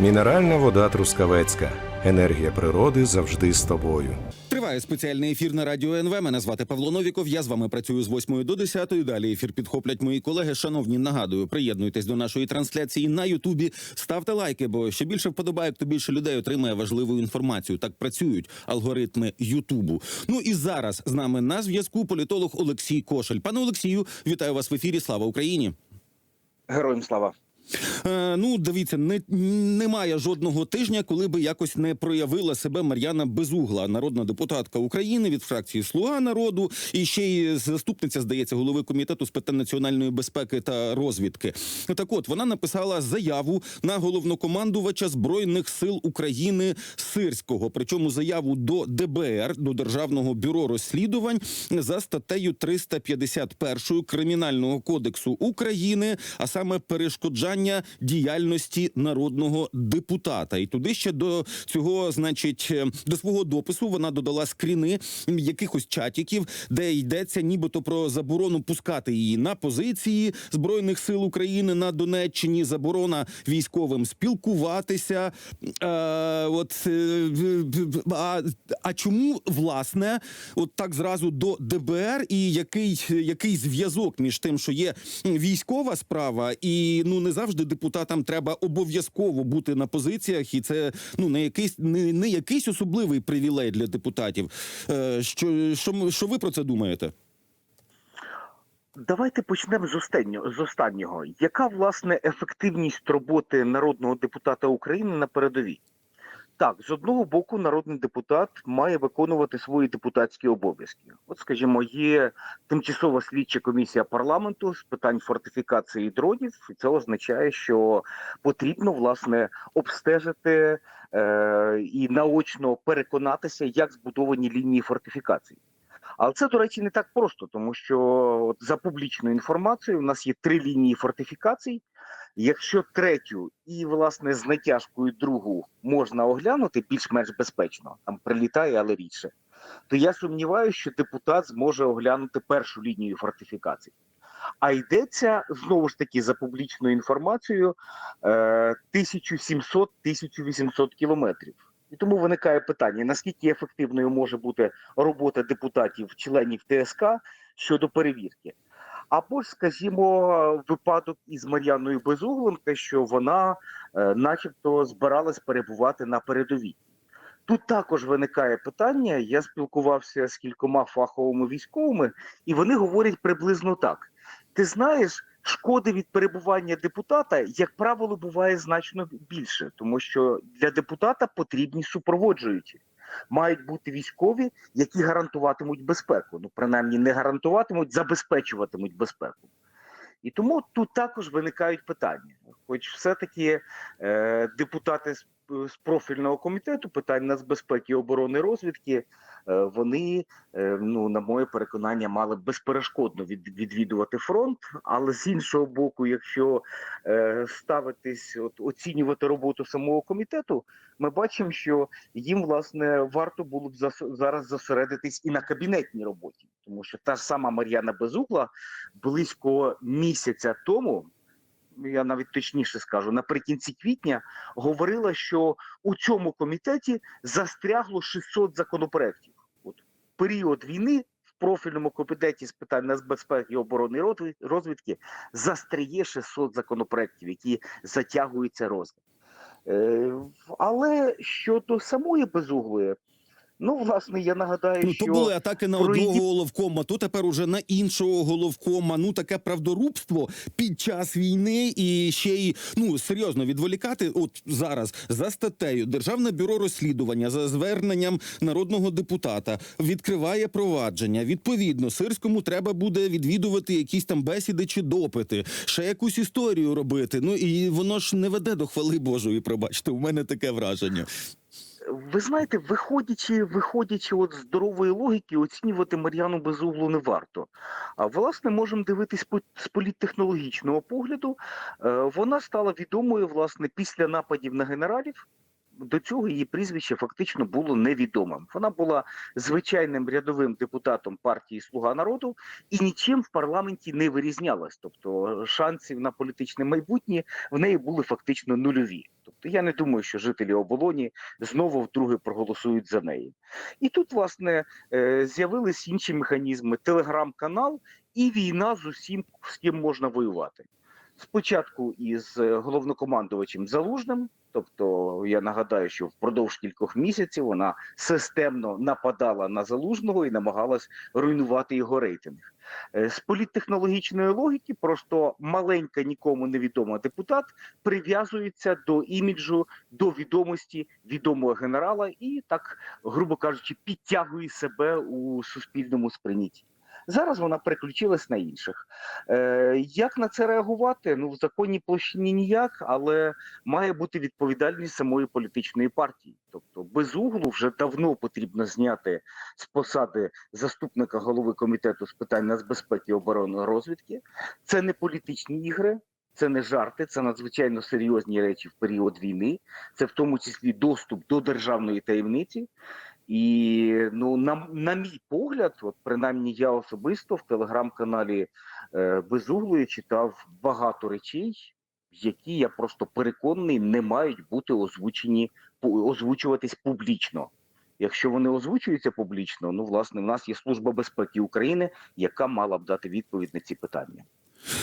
Мінеральна вода Трускавецька. Енергія природи завжди з тобою. Триває спеціальний ефір на радіо НВ. Мене звати Павло Новіков. Я з вами працюю з 8 до 10. Далі ефір підхоплять мої колеги. Шановні, нагадую, приєднуйтесь до нашої трансляції на Ютубі. Ставте лайки, бо що більше вподобайок, то більше людей отримає важливу інформацію. Так працюють алгоритми Ютубу. Ну і зараз з нами на зв'язку політолог Олексій Кошель. Пане Олексію, вітаю вас в ефірі. Слава Україні! Героям слава. Е, ну, дивіться, не, немає жодного тижня, коли би якось не проявила себе Мар'яна Безугла, народна депутатка України від фракції Слуга народу і ще й заступниця, здається, голови комітету з питань національної безпеки та розвідки. Так, от вона написала заяву на головнокомандувача збройних сил України Сирського. Причому заяву до ДБР до Державного бюро розслідувань за статтею 351 кримінального кодексу України, а саме перешкоджання діяльності народного депутата. І туди ще до цього, значить, е, до свого допису вона додала скріни якихось чатіків, де йдеться нібито про заборону пускати її на позиції збройних сил України на Донеччині, заборона військовим спілкуватися. Е, от е, а, а чому власне, от так зразу до ДБР, і який, який зв'язок між тим, що є військова справа, і ну не завжди депутатам треба обов'язково бути на позиціях, і це ну не якийсь не, не якийсь особливий привілей для депутатів. Е, що, що, що ви про це думаєте? Давайте почнемо з останнього. З останнього. Яка власне ефективність роботи народного депутата України на передовій? Так, з одного боку, народний депутат має виконувати свої депутатські обов'язки. От, скажімо, є тимчасова слідча комісія парламенту з питань фортифікації дронів, і це означає, що потрібно власне обстежити е, і наочно переконатися, як збудовані лінії фортифікації. Але це, до речі, не так просто, тому що от за публічною інформацією у нас є три лінії фортифікацій. Якщо третю і власне з натяжкою другу можна оглянути більш-менш безпечно, там прилітає, але рідше, то я сумніваюся, що депутат зможе оглянути першу лінію фортифікацій. А йдеться знову ж таки за публічною інформацією е, 1700-1800 кілометрів. І тому виникає питання: наскільки ефективною може бути робота депутатів, членів ТСК щодо перевірки? Або ж, скажімо, випадок із Мар'яною Безуглом, те, що вона, е, начебто, збиралась перебувати на передовій. Тут також виникає питання. Я спілкувався з кількома фаховими військовими, і вони говорять приблизно так: ти знаєш, шкоди від перебування депутата, як правило, буває значно більше, тому що для депутата потрібні супроводжуючі. Мають бути військові, які гарантуватимуть безпеку. Ну, принаймні, не гарантуватимуть, забезпечуватимуть безпеку. І тому тут також виникають питання. Хоч все-таки е, депутати з, профільного комітету питань нацбезпеки, оборони розвідки, е, вони, е, ну на моє переконання, мали безперешкодно від, відвідувати фронт. Але з іншого боку, якщо е, ставитись, от оцінювати роботу самого комітету, ми бачимо, що їм власне варто було б зараз зосередитись і на кабінетній роботі, тому що та ж сама Мар'яна Безугла близько місяця тому. Я навіть точніше скажу, наприкінці квітня говорила, що у цьому комітеті застрягло 600 законопроєктів. От період війни в профільному комітеті з питань нацбезпеки і оборони розвідки застряє 600 законопроєктів, які затягуються розгляд. Е, але щодо самої безуглої, ну власне я нагадаю, Ну, що то були атаки на про одного головкома, то тепер уже на іншого головкома. Ну таке правдорубство під час війни і ще й ну серйозно відволікати. От зараз за статтею Державне бюро розслідування за зверненням народного депутата відкриває провадження. Відповідно, сирському треба буде відвідувати якісь там бесіди чи допити, ще якусь історію робити. Ну і воно ж не веде до хвали Божої. Пробачте, у мене таке враження. Ви знаєте, виходячи, виходячи от з здорової логіки, оцінювати Мар'яну Безуглу не варто. А власне можемо дивитись з політтехнологічного погляду. Е, Вона стала відомою власне після нападів на генералів. До цього її прізвище фактично було невідомим. Вона була звичайним рядовим депутатом партії Слуга народу і нічим в парламенті не вирізнялась. Тобто шансів на політичне майбутнє в неї були фактично нульові. Тобто я не думаю, що жителі оболоні знову вдруге проголосують за неї. І тут, власне, е, з'явились інші механізми: телеграм-канал і війна з усім, з ким можна воювати. Спочатку із е, головнокомандувачем Залужним, тобто я нагадаю, що впродовж кількох місяців вона системно нападала на залужного і намагалась руйнувати його рейтинг. Е, З політтехнологічної логіки просто маленька нікому невідома депутат прив'язується до іміджу, до відомості відомого генерала і так, грубо кажучи, підтягує себе у суспільному сприйнятті. Зараз вона переключилась на інших. Е, як на це реагувати? Ну в законній площині ніяк, але має бути відповідальність самої політичної партії. Тобто без углу вже давно потрібно зняти з посади заступника голови комітету з питань нацбезпеки, оборони розвідки. Це не політичні ігри. Це не жарти, це надзвичайно серйозні речі в період війни. Це в тому числі доступ до державної таємниці. І ну, на, на мій погляд, от принаймні я особисто в телеграм-каналі е, Безуглої читав багато речей, які я просто переконаний не мають бути озвучені озвучуватись публічно. Якщо вони озвучуються публічно, ну власне в нас є служба безпеки України, яка мала б дати відповідь на ці питання.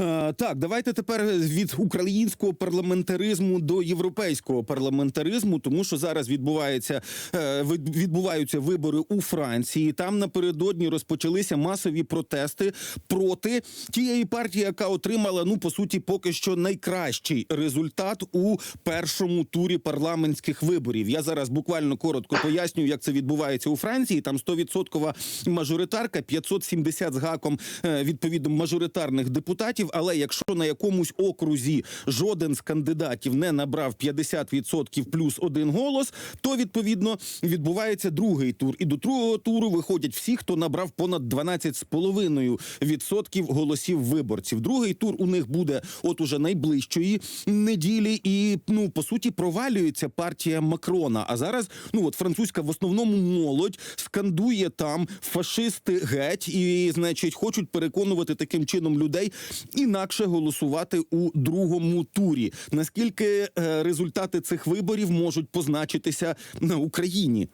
Е, так, давайте тепер від українського парламентаризму до європейського парламентаризму, тому що зараз відбувається е, відбуваються вибори у Франції. Там напередодні розпочалися масові протести проти тієї партії, яка отримала ну по суті поки що найкращий результат у першому турі парламентських виборів. Я зараз буквально коротко поясню, як це відбувається у Франції. Там 100% мажоритарка, 570 з гаком е, відповідно мажоритарних депутатів. Але якщо на якомусь окрузі жоден з кандидатів не набрав 50% плюс один голос, то відповідно відбувається другий тур. І до другого туру виходять всі, хто набрав понад 12,5% голосів виборців. Другий тур у них буде от уже найближчої неділі, і ну по суті провалюється партія Макрона. А зараз ну от французька в основному молодь скандує там фашисти геть, і значить хочуть переконувати таким чином людей інакше голосувати у другому турі. Наскільки е, результати цих виборів можуть позначитися на Україні?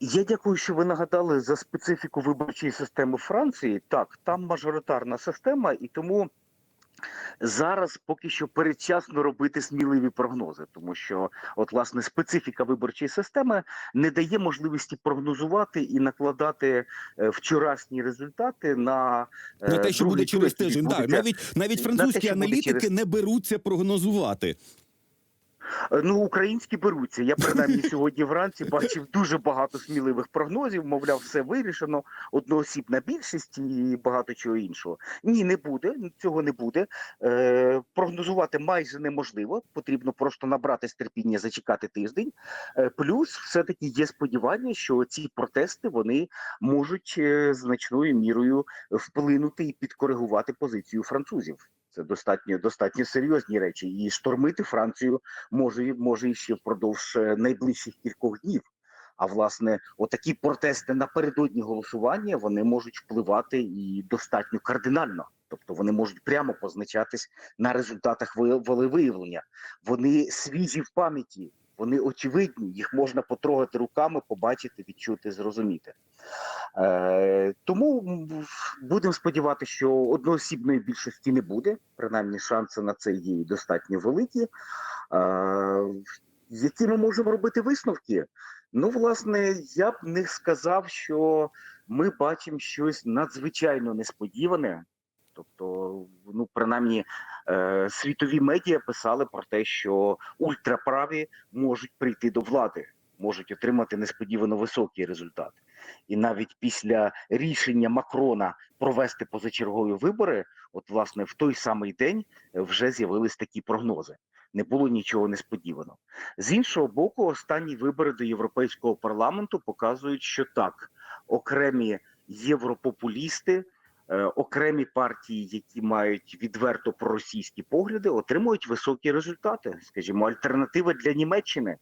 Я дякую, що ви нагадали за специфіку виборчої системи Франції. Так, там мажоритарна система, і тому зараз поки що передчасно робити сміливі прогнози, тому що, от власне, специфіка виборчої системи не дає можливості прогнозувати і накладати е, вчорашні результати на, е, На те, що буде через тиждень. Навіть навіть французькі те, аналітики через- не беруться прогнозувати. Е, Ну, українські беруться. Я принаймні сьогодні вранці бачив дуже багато сміливих прогнозів. Мовляв, все вирішено, одноосібна більшість і багато чого іншого. Ні, не буде. Цього не буде. Е, прогнозувати майже неможливо. Потрібно просто набратись терпіння, зачекати тиждень. Е, плюс, все таки є сподівання, що ці протести вони можуть е, значною мірою вплинути і підкоригувати позицію французів. Це достатньо достатньо серйозні речі, і штормити Францію може може ще впродовж е, найближчих кількох днів. А власне, отакі протести напередодні голосування вони можуть впливати і достатньо кардинально. Тобто вони можуть прямо позначатись на результатах волевиявлення. Вони свіжі в пам'яті, вони очевидні, їх можна потрогати руками, побачити, відчути, зрозуміти. Е, тому будемо сподіватися, що одноосібної більшості не буде. Принаймні, шанси на це є достатньо великі. Е, які ми можемо робити висновки? Ну, власне, я б не сказав, що ми бачимо щось надзвичайно несподіване. Тобто, ну принаймні, світові медіа писали про те, що ультраправі можуть прийти до влади, можуть отримати несподівано високий результат. І навіть після рішення Макрона провести позачергові вибори, от власне в той самий день е, вже з'явились такі прогнози. Не було нічого несподіваного. З іншого боку, останні вибори до Європейського парламенту показують, що так, окремі європопулісти е, окремі партії, які мають відверто проросійські погляди, отримують високі результати. Скажімо, альтернатива для Німеччини.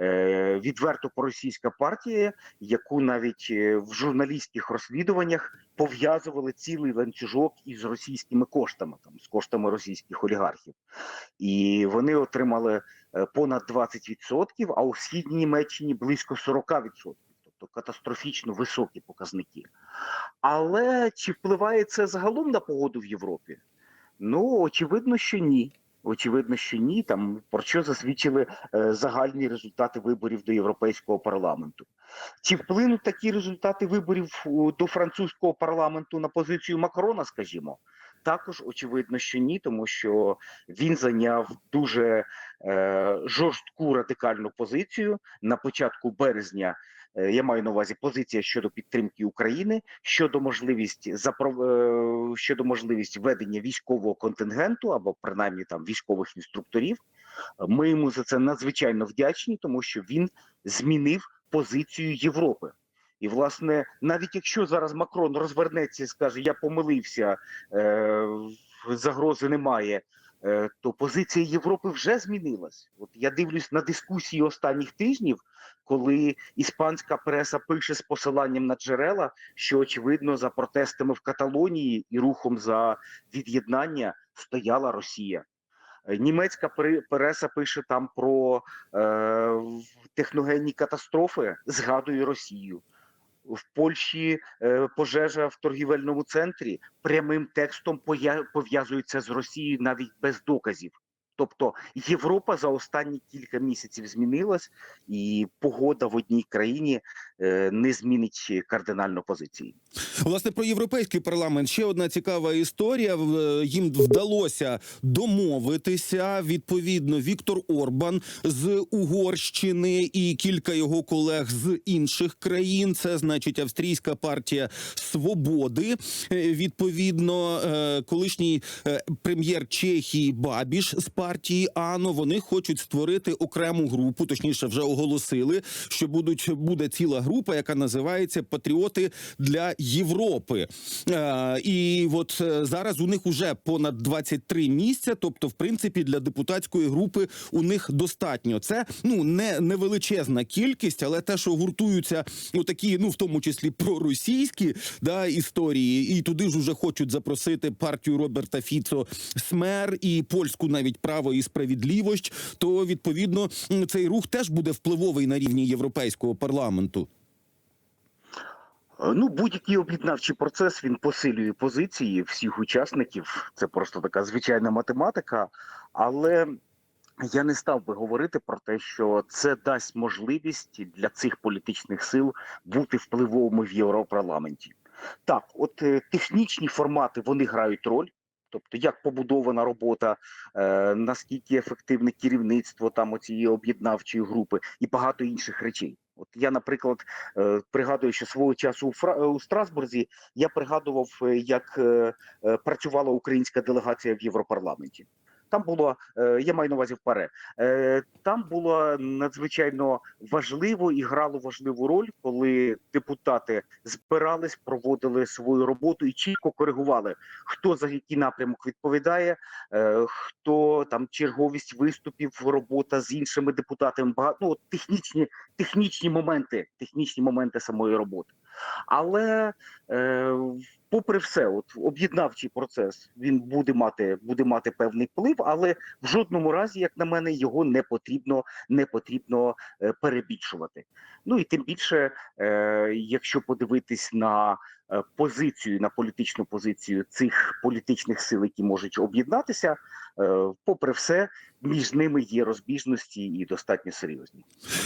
Е, Відверто проросійська партія, яку навіть е, в журналістських розслідуваннях пов'язували цілий ланцюжок із російськими коштами, там з коштами російських олігархів, і вони отримали е, понад 20%, а у східній Німеччині близько 40%. Тобто катастрофічно високі показники. Але чи впливає це загалом на погоду в Європі? Ну, очевидно, що ні. Очевидно, що ні. Там про що засвідчили е, загальні результати виборів до Європейського парламенту. Чи вплинуть такі результати виборів до французького парламенту на позицію Макрона, скажімо? Також очевидно, що ні, тому що він зайняв дуже е, жорстку радикальну позицію на початку березня. Е, Я маю на увазі позиція щодо підтримки України, щодо можливість запро... е, щодо можливість ведення військового контингенту або принаймні там військових інструкторів. Ми йому за це надзвичайно вдячні, тому що він змінив позицію Європи. І, власне, навіть якщо зараз Макрон розвернеться і скаже, я помилився, е, загрози немає, то позиція Європи вже змінилась. От я дивлюсь на дискусії останніх тижнів, коли іспанська преса пише з посиланням на джерела, що очевидно за протестами в Каталонії і рухом за від'єднання стояла Росія. Е, Німецька преса пише там про е, техногенні катастрофи, згадує Росію. В Польщі е, пожежа в торгівельному центрі прямим текстом пов'язується з Росією навіть без доказів. Тобто Європа за останні кілька місяців змінилась, і погода в одній країні е, не змінить кардинально позиції. Власне, про європейський парламент ще одна цікава історія. Їм вдалося домовитися. Відповідно, Віктор Орбан з Угорщини і кілька його колег з інших країн. Це значить австрійська партія свободи. Е, Відповідно, е, колишній е, прем'єр Чехії Бабіш з партії АНО. Вони хочуть створити окрему групу, точніше, вже оголосили, що будуть буде ціла група, яка називається Патріоти для Європи. Е, і от е, зараз у них уже понад 23 місця. Тобто, в принципі, для депутатської групи у них достатньо. Це ну не невеличезна кількість, але те, що гуртуються ну такі, ну в тому числі проросійські да історії, і туди ж уже хочуть запросити партію Роберта Фіцо Смер і польську навіть право і справедливость. То відповідно цей рух теж буде впливовий на рівні європейського парламенту. Е, Ну, будь-який об'єднавчий процес він посилює позиції всіх учасників. Це просто така звичайна математика. Але я не став би говорити про те, що це дасть можливість для цих політичних сил бути впливовими в Європарламенті. Так, от е, технічні формати вони грають роль. Тобто, як побудована робота, е, наскільки ефективне керівництво там оцієї об'єднавчої групи і багато інших речей. От я, наприклад, е, пригадую, що свого часу у, у Страсбурзі я пригадував, е, як е, працювала українська делегація в Європарламенті. Там було, е, я маю на увазі в паре. Е, Там було надзвичайно важливо і грало важливу роль, коли депутати збирались, проводили свою роботу і чітко коригували, хто за який напрямок відповідає, е, хто там черговість виступів, робота з іншими депутатами. Багато ну, технічні, технічні моменти, технічні моменти самої роботи. Але е, попри все, от об'єднавчий процес він буде мати буде мати певний вплив, але в жодному разі, як на мене, його не потрібно не потрібно е, перебільшувати. Ну і тим більше, е, якщо подивитись на позицію, на політичну позицію цих політичних сил, які можуть об'єднатися, е, попри все, між ними є розбіжності і достатньо серйозні.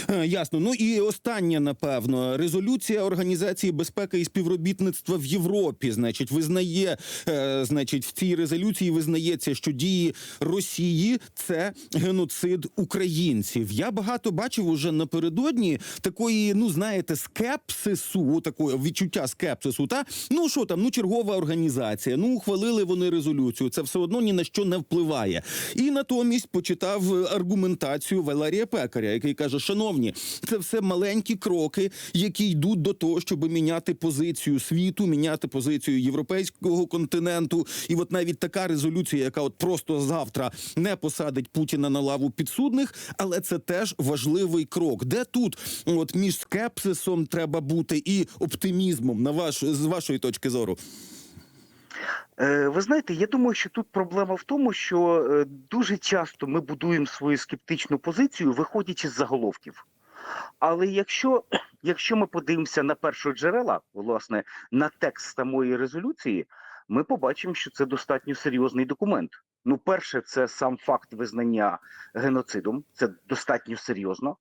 Е, Ясно. Ну і останнє, напевно, резолюція Організації безпеки і співробітництва в Європі. Значить, визнає, е, значить, в цій резолюції визнається, що дії Росії це геноцид українців. Я багато бачив уже напередодні такої, ну знаєте, скепсису, такого відчуття скепсису. Та ну що там, ну чергова організація. Ну ухвалили вони резолюцію. Це все одно ні на що не впливає. І натомість почитав е, аргументацію Валерія Пекаря, який каже: Шановні, це все маленькі кроки, які йдуть до того, щоб міняти позицію світу, міняти позицію європейського континенту. І от навіть така резолюція, яка от просто завтра не посадить Путіна на лаву підсудних, але це теж важливий крок. Де тут от між скепсисом треба бути і оптимізмом, на ваш з вашої точки зору? Е, Ви знаєте, я думаю, що тут проблема в тому, що е, дуже часто ми будуємо свою скептичну позицію, виходячи з заголовків. Але якщо, якщо ми подивимося на першоджерела, власне, на текст самої резолюції, ми побачимо, що це достатньо серйозний документ. Ну, перше, це сам факт визнання геноцидом, це достатньо серйозно.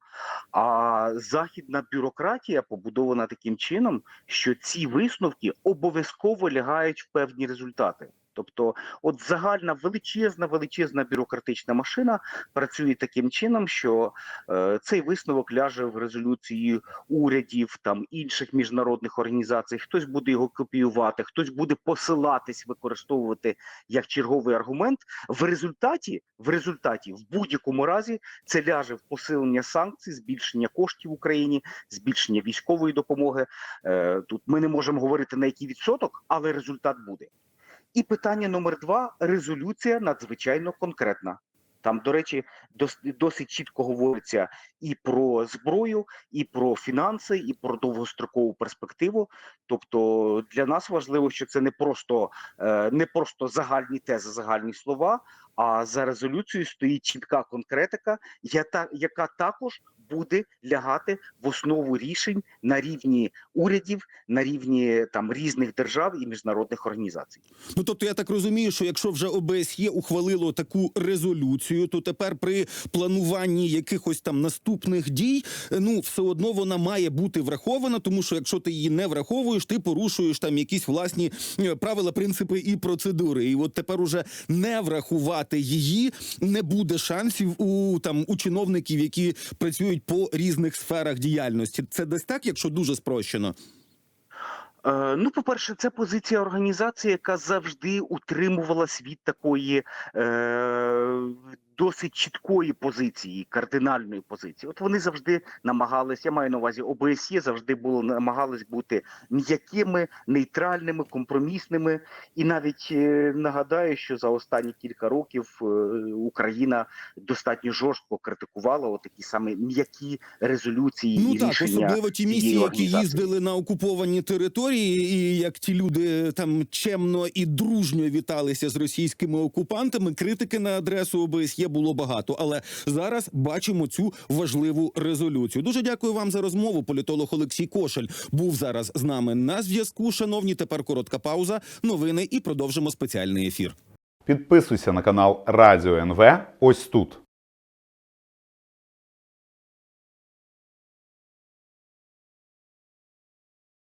А західна бюрократія побудована таким чином, що ці висновки обов'язково лягають в певні результати. Тобто, от загальна величезна, величезна бюрократична машина працює таким чином, що е, цей висновок ляже в резолюції урядів там інших міжнародних організацій. Хтось буде його копіювати, хтось буде посилатись, використовувати як черговий аргумент. В результаті, в результаті, в будь-якому разі, це ляже в посилення санкцій, збільшення коштів Україні, збільшення військової допомоги. Е, тут ми не можемо говорити на який відсоток, але результат буде. І питання номер два: резолюція надзвичайно конкретна. Там, до речі, дос- досить чітко говориться і про зброю, і про фінанси, і про довгострокову перспективу. Тобто для нас важливо, що це не просто, е, не просто загальні тези, загальні слова, а за резолюцією стоїть чітка конкретика, яка також буде лягати в основу рішень на рівні урядів, на рівні там різних держав і міжнародних організацій. Ну тобто я так розумію, що якщо вже ОБСЄ ухвалило таку резолюцію, то тепер при плануванні якихось там наступних дій, е, ну все одно вона має бути врахована, тому що якщо ти її не враховуєш, ти порушуєш там якісь власні е, правила, принципи і процедури. І от тепер уже не врахувати її не буде шансів у там у чиновників, які працюють по різних сферах діяльності. Це десь так, якщо дуже спрощено. Е, ну, по-перше, це позиція організації, яка завжди утримувалась від такої е, досить чіткої позиції, кардинальної позиції. От вони завжди намагались, я маю на увазі, ОБСЄ завжди було намагались бути м'якими, нейтральними, компромісними. І навіть е, нагадаю, що за останні кілька років е, Україна достатньо жорстко критикувала отакі саме м'які резолюції Ну і так, рішення. особливо ті місії, які їздили на окуповані території, і як ті люди там чемно і дружньо віталися з російськими окупантами. Критики на адресу ОБСЄ було багато, але зараз бачимо цю важливу резолюцію. Дуже дякую вам за розмову. Політолог Олексій Кошель був зараз з нами на зв'язку. Шановні, тепер коротка пауза, новини і продовжимо спеціальний ефір. Підписуйся на канал Радіо НВ ось тут.